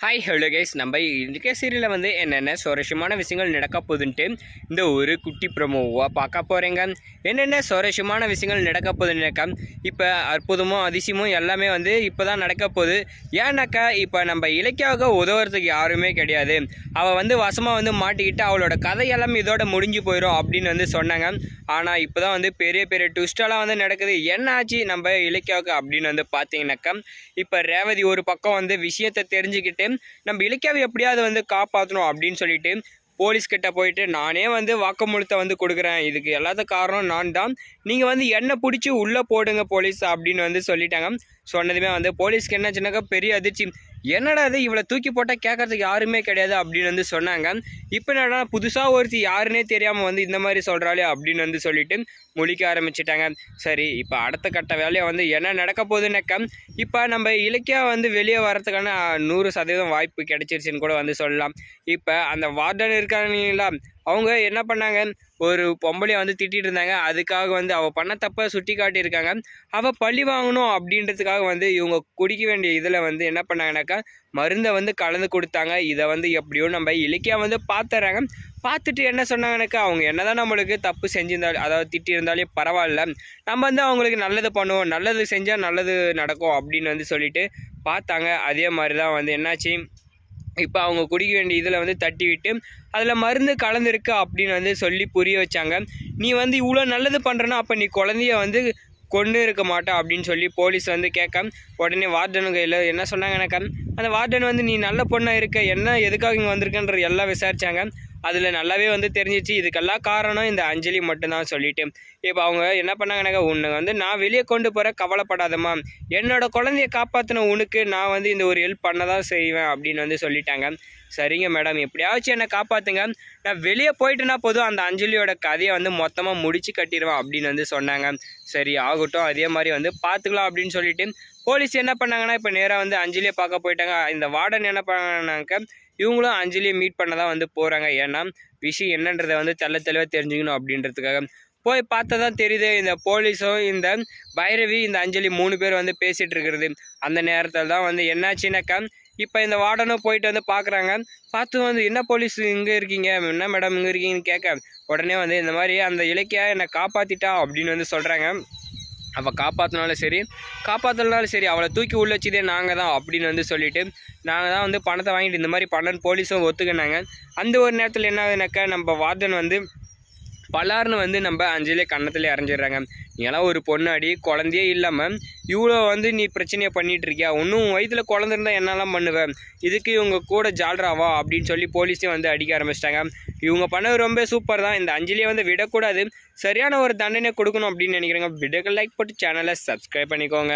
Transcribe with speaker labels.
Speaker 1: Hi hello guys நம்ம இன்றைக்கே சீரியலில் வந்து என்னென்ன சுவாரஸ்யமான விஷயங்கள் நடக்க போகுதுன்ட்டு இந்த ஒரு குட்டி ப்ரமோவாக பார்க்க போகிறேங்க என்னென்ன சுவாரஸ்யமான விஷயங்கள் நடக்க போகுதுன்னாக்கா இப்போ அற்புதமும் அதிசயமும் எல்லாமே வந்து இப்போ தான் நடக்க போகுது ஏன்னாக்கா இப்போ நம்ம இலக்கியாவுக்கு உதவுறதுக்கு யாருமே கிடையாது. அவள் வந்து வசமாக வந்து மாட்டிக்கிட்டு அவளோட கதை எல்லாமே இதோட முடிஞ்சு போயிடும் அப்படின்னு வந்து சொன்னாங்க. ஆனால் இப்போ தான் வந்து பெரிய பெரிய ட்விஸ்டெல்லாம் வந்து நடக்குது. என்ன ஆச்சு நம்ம இலக்கியாவுக்கு அப்படின்னு வந்து பார்த்தீங்கன்னாக்கா இப்போ ரேவதி ஒரு பக்கம் வந்து விஷயத்தை தெரிஞ்சுக்கிட்டு நம்ம இலக்கியாவை எப்படியாவது வந்து காப்பாற்றணும் அப்படின்னு சொல்லிட்டு போலீஸ்கிட்ட போயிட்டு நானே வந்து வாக்குமூலத்தை வந்து கொடுக்குறேன். இதுக்கு எல்லாத்த காரணம் நான் தான். நீங்கள் வந்து என்ன பிடிச்சி உள்ளே போடுங்க போலீஸ் அப்படின்னு வந்து சொல்லிட்டாங்க. சொன்னதுமே வந்து போலீஸ்க்கு என்ன சின்னக்கா பெரிய அதிர்ச்சி. என்னடா இது இவளை தூக்கி போட்டால் கேட்கறதுக்கு யாருமே கிடையாது அப்படின்னு வந்து சொன்னாங்க. இப்போ என்னடா புதுசாக ஒருத்தி யாருன்னே தெரியாமல் வந்து இந்த மாதிரி சொல்கிறாளே அப்படின்னு வந்து சொல்லிட்டு முழிக்க ஆரம்பிச்சிட்டாங்க. சரி இப்போ அடுத்த கட்ட வேலையை வந்து என்ன நடக்க போகுதுன்னாக்கா இப்போ நம்ம இலக்கியா வந்து வெளியே வரத்துக்கான நூறு சதவீதம் வாய்ப்பு கிடைச்சிருச்சுன்னு கூட வந்து சொல்லலாம். இப்போ அந்த வார்டன் இருக்காங்களா அவங்க என்ன பண்ணாங்க? ஒரு பொம்பளையை வந்து திட்டிகிட்டு இருந்தாங்க. அதுக்காக வந்து அவள் பண்ண தப்பை சுட்டி காட்டியிருக்காங்க. அவள் பழி வாங்கணும் அப்படின்றதுக்காக வந்து இவங்க குடிக்க வேண்டிய இதில் வந்து என்ன பண்ணாங்கனாக்கா மருந்தை வந்து கலந்து கொடுத்தாங்க. இதை வந்து எப்படியோ நம்ம இலக்கியா வந்து பார்த்துறாங்க பார்த்துட்டு என்ன சொன்னாங்கனாக்கா அவங்க என்னதான் நம்மளுக்கு தப்பு செஞ்சிருந்தாலும் அதாவது திட்டி இருந்தாலே பரவாயில்ல. நம்ம வந்து அவங்களுக்கு நல்லது பண்ணுவோம். நல்லது செஞ்சால் நல்லது நடக்கும் அப்படின்னு வந்து சொல்லிட்டு பார்த்தாங்க அதே மாதிரி தான் வந்து என்னாச்சு? இப்போ அவங்க குடிக்க வேண்டிய இதில் வந்து தட்டி விட்டு அதில் மருந்து கலந்துருக்கு அப்படின்னு வந்து சொல்லி புரிய வச்சாங்க. நீ வந்து இவ்வளோ நல்லது பண்ணுறனா அப்போ நீ குழந்தைய வந்து கொண்டு இருக்க மாட்டா அப்படின்னு சொல்லி போலீஸ் வந்து கேட்க உடனே வார்டனு கையில் என்ன சொன்னாங்கன்னாக்கா அந்த வார்டன் வந்து நீ நல்ல பொண்ணாக இருக்க என்ன எதுக்காக இங்கே வந்திருக்கன்ற எல்லாம் விசாரிச்சாங்க. அதில் நல்லாவே வந்து தெரிஞ்சிச்சு. இதுக்கெல்லாம் காரணம் இந்த அஞ்சலி மட்டும்தான் சொல்லிட்டு. இப்போ அவங்க என்ன பண்ணாங்கனாக்கா உன்னை வந்து நான் வெளியே கொண்டு போகிற கவலைப்படாதம்மா. என்னோட குழந்தைய காப்பாற்றின உனக்கு நான் வந்து இந்த ஒரு ஹெல்ப் பண்ண தான் செய்வேன் அப்படின்னு வந்து சொல்லிட்டாங்க. சரிங்க மேடம். எப்படியாச்சும் என்னை காப்பாற்றுங்க நான் வெளியே போயிட்டுனா போதும் அந்த அஞ்சலியோட கதையை வந்து மொத்தமாக முடிச்சு கட்டிடுவேன் அப்படின்னு வந்து சொன்னாங்க. சரி ஆகட்டும். அதே மாதிரி வந்து பார்த்துக்கலாம் அப்படின்னு சொல்லிட்டு போலீஸ் என்ன பண்ணாங்கன்னா இப்போ நேராக வந்து அஞ்சலியை பார்க்க போயிட்டாங்க. இந்த வார்டன் என்ன பண்ணாங்க இவங்களும் அஞ்சலியை மீட் பண்ண தான் வந்து போகிறாங்க ஏன்னா விஷயம் என்னன்றதை வந்து தெள்ள தெளிவாக தெரிஞ்சுக்கணும் அப்படின்றதுக்காக. போய் பார்த்தா தான் தெரியுது இந்த போலீஸும் இந்த பைரவி இந்த அஞ்சலி மூணு பேர் வந்து பேசிகிட்டு இருக்கிறது. அந்த நேரத்தில் தான் வந்து என்னாச்சுனாக்கா இப்போ இந்த வார்டனும் போயிட்டு வந்து பார்க்குறாங்க பார்த்து வந்து என்ன போலீஸ் இங்கே இருக்கீங்க? என்ன மேடம் இங்கே இருக்கீங்கன்னு கேட்க உடனே வந்து இந்த மாதிரி அந்த இலக்கியா என்னை காப்பாற்றிட்டா அப்படின்னு வந்து சொல்கிறாங்க அவள் காப்பாற்றினாலும் சரி காப்பாற்றலனாலும் சரி அவளை தூக்கி உள்ள வச்சதே நாங்கள் தான் அப்படின்னு வந்து சொல்லிவிட்டு நாங்கள் தான் வந்து பணத்தை வாங்கிட்டு இந்த மாதிரி பண்ணன்னு போலீஸும் ஒத்துக்கினாங்க. அந்த ஒரு நேரத்தில் என்ன ஆகுதுனாக்கா நம்ம வார்டன் வந்து பலார்னு வந்து நம்ம அஞ்சலே கன்னத்தில் இறஞ்சிடுறாங்க நீங்களாம் ஒரு பொண்ணாடி குழந்தையே இல்லாமல் இவ்வளோ வந்து நீ பிரச்சனையை பண்ணிகிட்டு இருக்கியா இன்னும் வயிற்றில் குழந்த இருந்தால் என்னெல்லாம் பண்ணுவேன் இதுக்கு இவங்க கூட ஜால்ராவா? அப்படின்னு சொல்லி போலீஸே வந்து அடிக்க ஆரம்பிச்சிட்டாங்க. இவங்க பண்ணது ரொம்ப சூப்பர் தான். இந்த அஞ்சலியை வந்து விடக்கூடாது. சரியான ஒரு தண்டனை கொடுக்கணும் அப்படின்னு நினைக்கிறேங்க. வீடியோக்கு லைக் போட்டு சேனலை சப்ஸ்கிரைப் பண்ணிக்கோங்க.